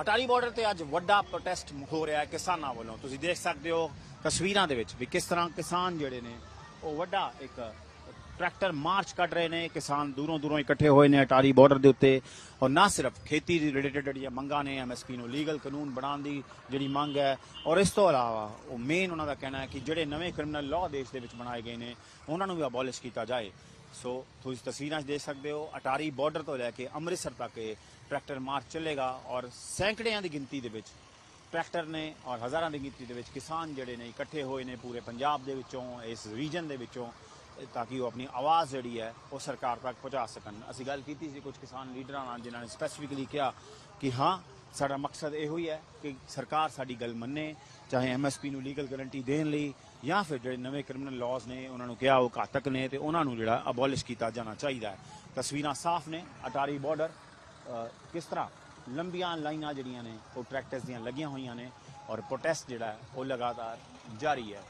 Attari border ਤੇ ਅੱਜ ਵੱਡਾ ਪ੍ਰੋਟੈਸਟ ਹੋ ਰਿਹਾ ਹੈ ਕਿਸਾਨਾਂ ਵੱਲੋਂ। ਤੁਸੀਂ ਦੇਖ ਸਕਦੇ ਹੋ ਤਸਵੀਰਾਂ ਦੇ ਵਿੱਚ ਵੀ ਕਿਸ ਤਰ੍ਹਾਂ ਕਿਸਾਨ ਜਿਹੜੇ ਨੇ, ਉਹ ਵੱਡਾ ਇੱਕ ਟਰੈਕਟਰ ਮਾਰਚ ਕੱਢ ਰਹੇ ਨੇ। ਕਿਸਾਨ ਦੂਰੋਂ ਦੂਰੋਂ ਇਕੱਠੇ ਹੋਏ ਨੇ ਅਟਾਰੀ ਬਾਰਡਰ ਦੇ ਉੱਤੇ। ਔਰ ਨਾ ਸਿਰਫ ਖੇਤੀ ਦੇ ਰਿਲੇਟਡ ਜਿਹੜੀਆਂ ਮੰਗਾਂ ਨੇ ਐਮਐਸਪੀ ਨੂੰ ਲੀਗਲ ਕਾਨੂੰਨ ਬਣਾਉਣ ਦੀ ਜਿਹੜੀ ਮੰਗ ਹੈ। ਔਰ ਇਸ ਤੋਂ ਇਲਾਵਾ ਉਹ ਮੇਨ ਉਹਨਾਂ ਦਾ ਕਹਿਣਾ ਹੈ ਕਿ ਜਿਹੜੇ ਨਵੇਂ ਕ੍ਰਿਮੀਨਲ ਲਾਅ ਦੇਸ਼ ਦੇ ਵਿੱਚ ਬਣਾਏ ਗਏ ਨੇ, ਉਹਨਾਂ ਨੂੰ ਵੀ ਅਬੋਲਿਸ਼ ਕੀਤਾ ਜਾਏ। ਸੋ ਤੁਸੀਂ ਤਸਵੀਰਾਂ 'ਚ ਦੇਖ ਸਕਦੇ ਹੋ, ਅਟਾਰੀ ਬਾਰਡਰ ਤੋਂ ਲੈ ਕੇ ਅੰਮ੍ਰਿਤਸਰ ਤੱਕ ਇਹ ਟਰੈਕਟਰ ਮਾਰਚ ਚੱਲੇਗਾ ਔਰ ਸੈਂਕੜਿਆਂ ਦੀ ਗਿਣਤੀ ਦੇ ਵਿੱਚ ਟਰੈਕਟਰ ਨੇ ਔਰ ਹਜ਼ਾਰਾਂ ਦੀ ਗਿਣਤੀ ਦੇ ਵਿੱਚ ਕਿਸਾਨ ਜਿਹੜੇ ਨੇ ਇਕੱਠੇ ਹੋਏ ਨੇ ਪੂਰੇ ਪੰਜਾਬ ਦੇ ਵਿੱਚੋਂ, ਇਸ ਰੀਜਨ ਦੇ ਵਿੱਚੋਂ ਤਾਂ ਕਿ ਉਹ ਆਪਣੀ ਆਵਾਜ਼ ਜਿਹੜੀ ਹੈ ਉਹ ਸਰਕਾਰ ਤੱਕ ਪਹੁੰਚਾ ਸਕਣ। ਅਸੀਂ ਗੱਲ ਕੀਤੀ ਸੀ ਕੁਝ ਕਿਸਾਨ ਲੀਡਰਾਂ ਨਾਲ ਜਿਨ੍ਹਾਂ ਨੇ ਸਪੈਸੀਫਿਕਲੀ ਕਿਹਾ ਕਿ ਹਾਂ ਸਾਡਾ ਮਕਸਦ ਇਹੋ ਹੀ ਹੈ ਕਿ ਸਰਕਾਰ ਸਾਡੀ ਗੱਲ ਮੰਨੇ, ਚਾਹੇ ਐਮਐਸਪੀ ਨੂੰ ਲੀਗਲ ਗਾਰੰਟੀ ਦੇਣ ਲਈ ਜਾਂ ਫਿਰ ਜਿਹੜੇ ਨਵੇਂ ਕ੍ਰਿਮੀਨਲ ਲਾਜ਼ ਨੇ, ਉਹਨਾਂ ਨੂੰ ਕਿਹਾ ਉਹ ਘਾਤਕ ਨੇ ਤੇ ਉਹਨਾਂ ਨੂੰ ਜਿਹੜਾ ਅਬੋਲਿਸ਼ ਕੀਤਾ ਜਾਣਾ ਚਾਹੀਦਾ ਹੈ। ਤਸਵੀਰਾਂ ਸਾਫ਼ ਨੇ ਅਟਾਰੀ ਬਾਰਡਰ ਕਿਸ ਤਰ੍ਹਾਂ ਲੰਬੀਆਂ ਲਾਈਨਾਂ ਜਿਹੜੀਆਂ ਨੇ, ਉਹ ਟਰੈਕਟਰਸ ਦੀਆਂ ਲੱਗੀਆਂ ਹੋਈਆਂ ਨੇ ਔਰ ਪ੍ਰੋਟੈਸਟ ਜਿਹੜਾ ਉਹ ਲਗਾਤਾਰ ਜਾਰੀ ਹੈ।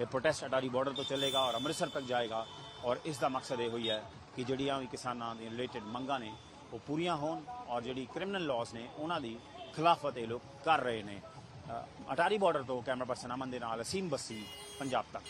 ਇਹ ਪ੍ਰੋਟੈਸਟ ਅਟਾਰੀ ਬਾਰਡਰ ਤੋਂ ਚੱਲੇਗਾ ਔਰ ਅੰਮ੍ਰਿਤਸਰ ਤੱਕ ਜਾਏਗਾ ਔਰ ਇਸ ਦਾ ਮਕਸਦ ਇਹ ਹੋਈ ਹੈ ਕਿ ਜਿਹੜੀਆਂ ਵੀ ਕਿਸਾਨਾਂ ਦੀਆਂ ਰਿਲੇਟਡ ਮੰਗਾਂ ਨੇ ਉਹ ਪੂਰੀਆਂ ਹੋਣ ਔਰ ਜਿਹੜੀ ਕ੍ਰਿਮੀਨਲ ਲਾਜ਼ ਨੇ ਉਹਨਾਂ ਦੀ ਖਿਲਾਫਤ ਇਹ ਲੋਕ ਕਰ ਰਹੇ ਨੇ। ਅਟਾਰੀ ਬਾਰਡਰ ਤੋਂ ਕੈਮਰਾ ਪਰਸਨ ਅਮਨ ਦੇ ਨਾਲ ਅਸੀਮ ਬੱਸੀ, ਪੰਜਾਬ ਤੱਕ।